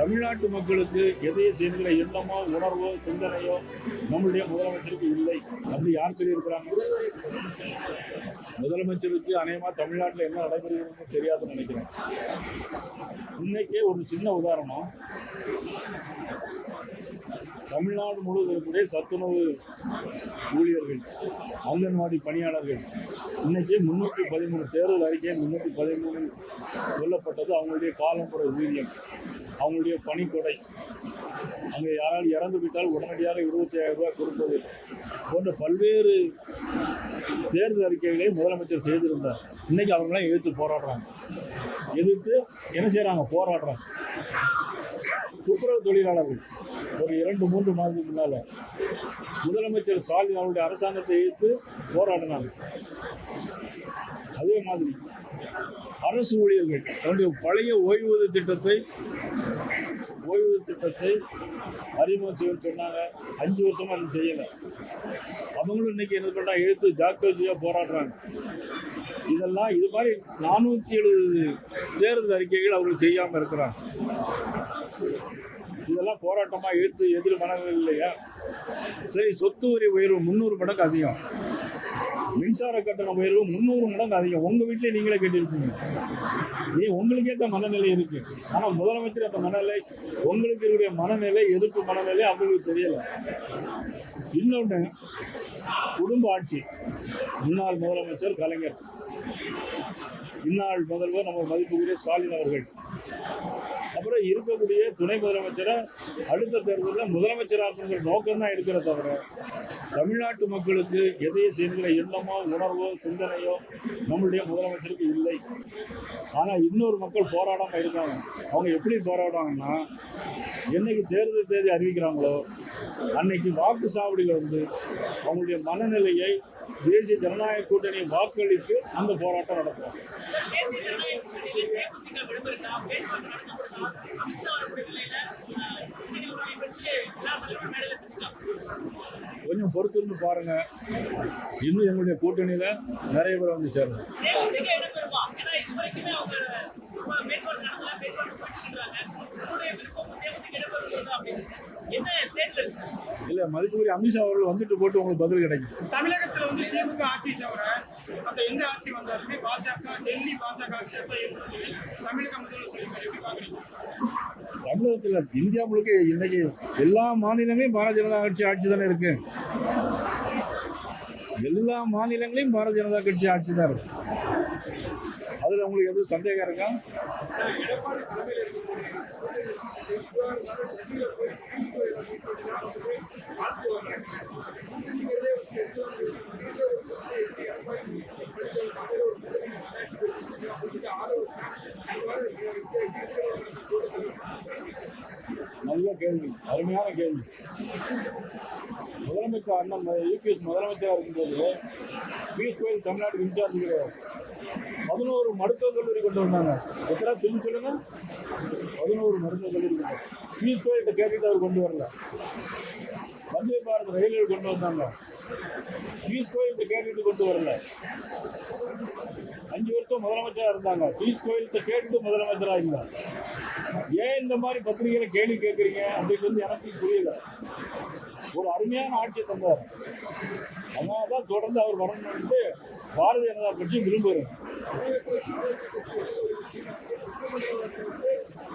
தமிழ்நாட்டு மக்களுக்கு எதையும் செய்கிற எண்ணமோ உணர்வோ சிந்தனையோ நம்மளுடைய முதலமைச்சருக்கு இல்லை. அப்படி யார் சொல்லியிருக்கிறாங்க? முதலமைச்சருக்கு அநேகமாக தமிழ்நாட்டில் என்ன நடைபெறுகிறதுன்னு தெரியாதுன்னு நினைக்கிறேன். இன்னைக்கே ஒரு சின்ன உதாரணம். தமிழ்நாடு முழுவதும் இருக்கக்கூடிய சத்துணவு ஊழியர்கள் அங்கன்வாடி பணியாளர்கள் இன்னைக்கு முன்னூற்றி பதிமூணு தேர்தல் அறிக்கை முன்னூற்றி பதிமூணு சொல்லப்பட்டது அவங்களுடைய காலம்புற ஊதியம். அவங்களுடைய பணிக்கொடை அங்கே யாராவது இறந்து விட்டால் உடனடியாக இருபத்தி ஆயிரம் ரூபாய் கொடுப்பது. போன்ற பல்வேறு தேர்தல் அறிக்கைகளை முதலமைச்சர் செய்திருந்தார். இன்னைக்கு அவங்களாம் எதிர்த்து போராடுறாங்க. எதிர்த்து என்ன செய்கிறாங்க போராடுறாங்க. துப்புரவு தொழிலாளர்கள். ஒரு இரண்டு மூன்று மாதத்துக்கு முன்னால் முதலமைச்சர் ஸ்டாலின் அவருடைய அரசாங்கத்தை எதிர்த்து போராடினாங்க. மாதிரி அரசு ஊழியர்கள் தன்னுடைய பழைய ஓய்வூதிய திட்டத்தை ஓய்வூதிய திட்டத்தை அறிமுகம் செய்யணும்னு சொன்னாங்க. அஞ்சு வருஷமா அது செய்யலை. அவங்களும் இன்னைக்கு என்ன பண்ணா எழுத்து ஜாக்கிரதையா போராடுறாங்க. இதெல்லாம் இது மாதிரி நானூற்றி எழுபது தேர்தல் அறிக்கைகள் அவர்கள் செய்யாமல் இருக்கிறாங்க. இதெல்லாம் போராட்டமாக எழுத்து எதிர் மனங்கள் இல்லையா? சரி சொத்து வரி உயர்வு முந்நூறு மடங்கு அதிகம். மின்சார கட்டண உயர்வு முந்நூறு மடங்கு அதிகம். உங்கள் வீட்டிலே நீங்களே கேட்டிருப்பீங்க. நீ உங்களுக்கே தான் மனநிலை இருக்கு. ஆனால் முதலமைச்சர் அந்த மனநிலை உங்களுக்கு இருக்கிற மனநிலை எதிர்ப்பு மனநிலை அவங்களுக்கு தெரியல. இன்னொன்று குடும்ப ஆட்சி. முன்னாள் முதலமைச்சர் கலைஞர். இந்நாள் முதல்வர் நம்ம மதிப்புக்குரிய ஸ்டாலின் அவர்கள். அப்புறம் இருக்கக்கூடிய துணை முதலமைச்சரை அடுத்த தேர்தலில் முதலமைச்சராக்குங்கிற நோக்கம் தான் இருக்கிற தவிர தமிழ்நாட்டு மக்களுக்கு எதையும் செய்கிற எண்ணமோ உணர்வோ சிந்தனையோ நம்மளுடைய முதலமைச்சருக்கு இல்லை. ஆனால் இன்னொரு மக்கள் போராடாமல் இருக்காங்க. அவங்க எப்படி போராடுவாங்கன்னா என்னைக்கு தேர்தல் தேதி அறிவிக்கிறாங்களோ அன்னைக்கு வாக்கு சாவடிகள் வந்து அவங்களுடைய மனநிலையை தேசிய ஜனநாயக கூட்டணி வாக்களித்து அந்த போராட்டம் சந்திக்கலாம் கொஞ்சம் பொறுத்திருந்து பாருங்க. இன்னும் எங்களுடைய கூட்டணியில நிறைய பேர் வந்து சேரணும். பேச்சுவார்த்தை நடத்தல பேச்சுவார்த்தை பண்ணிட்டு இருக்காங்க உங்களுடைய விருப்பம் தேமுதிக இடம்பெறும் அப்படின்னு என்ன ஸ்டேஜ்ல இருக்கு சார் இல்ல மதிப்புக்குரிய அமித்ஷா அவர்கள் வந்துட்டு போட்டு உங்களுக்கு பதில் கிடைக்கும். தமிழகத்துல வந்து திமுக ஆட்சி தவிர மற்ற எந்த ஆட்சி வந்தாலுமே பாஜக டெல்லி பாஜக ஆட்சி தமிழக முதல்வர் எப்படி பாக்குறீங்க தமிழகத்துல இந்தியா முழுக்க இன்னைக்கு எல்லா மாநிலங்களையும் பாரதிய ஜனதா கட்சி ஆட்சி தானே இருக்கு. எல்லா மாநிலங்களையும் பாரதிய ஜனதா கட்சி ஆட்சி தான் இருக்கு. அதுல உங்களுக்கு எதுவும் சந்தேகம் இருக்கா? கேள்வி. அருமையான கேள்வி. முதலமைச்சர் அண்ணன் யூபிஎஸ் முதலமைச்சராக இருக்கும்போது பியூஷ் கோயில் தமிழ்நாட்டுக்கு இன்சார்ஜ் கிடையாது. பதினோரு மருத்துவக் கல்லூரி கொண்டு வந்தாங்க. எத்தனை திரும்பி சொல்லுங்க? பதினோரு மருத்துவக் கல்லூரி கொண்டு வந்தாங்க. பியூஷ் கோயல்கிட்ட கேட்டுட்டு அவர் கொண்டு வரல. வந்தே பாரத் ரயில்கள் கொண்டு வந்தாங்க. பியூஷ் கோயல்கிட்ட கேட்டுட்டு கொண்டு வரல. அஞ்சு வருஷம் முதலமைச்சராக இருந்தாங்க. பியூஷ் கோயல்கிட்ட கேட்டுட்டு முதலமைச்சராக இல்லை. ஏன் இந்த மாதிரி பத்திரிகையில கேள்வி கேட்குறீங்க அப்படிங்கிறது எனக்கு புரியல. ஒரு அருமையான ஆட்சியை தந்தார். அதனால தான் தொடர்ந்து அவர் வரணும்னு பாரதிய ஜனதா கட்சி விரும்புகிறேன்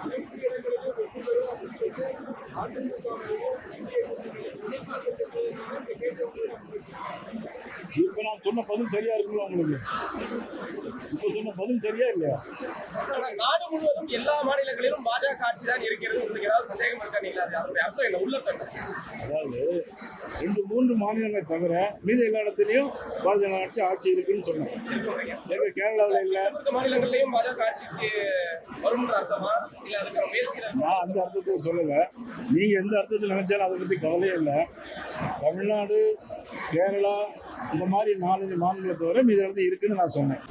அனைத்து இடங்களிலும் வெற்றி பெறும் அப்படின்னு சொல்லிட்டு அதிமுக இப்போ நான் சொன்ன பதில் சரியா இருக்குங்களா உங்களுக்கு? இப்போ சொன்ன பதில் சரியா இல்லையா? நாடு முழுவதும் எல்லா மாநிலங்களிலும் பாஜக ஆட்சி தான் இருக்கிறது உங்களுக்கு ஏதாவது சந்தேகம் இருக்கா நீங்களா? அதனுடைய அர்த்தம் உள்ளர்த்தம் என்ன அதாவது ரெண்டு மூன்று மாநிலங்களை தவிர மீதி எல்லா இடத்துலையும் ஜனதா கட்சி ஆட்சி இருக்குன்னு சொன்னேன். எங்க கேரளாவில் இல்லை. மாநிலங்கள்லயும் பாஜக ஆட்சிக்கு வரும்ன்ற அர்த்தமா? இல்ல அதுக்கு முயற்சி நான் அந்த அர்த்தத்தை சொல்லலை. நீங்க எந்த அர்த்தத்தில் நினைச்சாலும் அதை பத்தி கவலையே இல்லை. தமிழ்நாடு கேரளா இந்த மாதிரி நாலஞ்சு மாநிலத்தை தவிர மீதி இருக்குன்னு நான் சொன்னேன்.